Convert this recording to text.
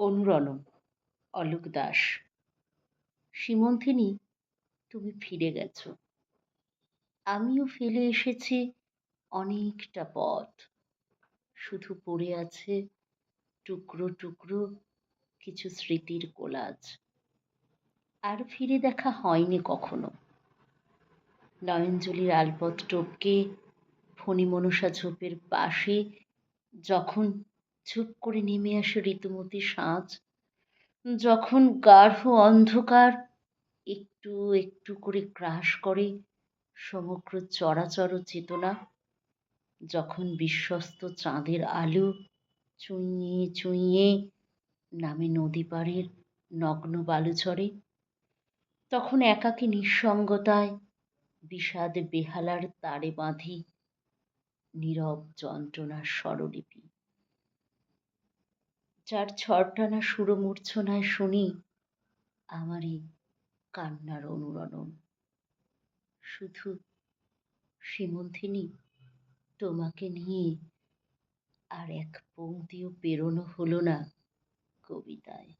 অনুরণন অলোক দাস। সীমন্তিনী, তুমি ফিরে গেছো। আমিও ফেলে এসেছি অনেকটা পথ। শুধু পড়ে আছে টুকরো টুকরো কিছু স্মৃতির কোলাজ। আর ফিরে দেখা হয়নি কখনো। নয়নজলির আলপথ টপকে ফণিমনসা ঝোপের পাশে যখন চুপ করে নেমে আসে ঋতুমতি সাঁঝ যখন গাঢ় অন্ধকার একটু একটু করে গ্রাস করে সমগ্র চরাচর চেতনা, যখন বিশ্বস্ত চাঁদের আলো চুঁইয়ে চুঁইয়ে নামে নদী পাড়ের নগ্ন বালুচরে, তখন একাকী নিঃসঙ্গতায় বিষাদ বেহালার তারে বাঁধি নীরব যন্ত্রণার স্বরলিপি। যার সুর সুরমূর্ছনায় শুনি আমার এই কান্নার অনুরণন। শুধু সীমন্তিনী তোমাকে নিয়ে আর এক পংক্তিও পেরোনো হলো না কবিতায়।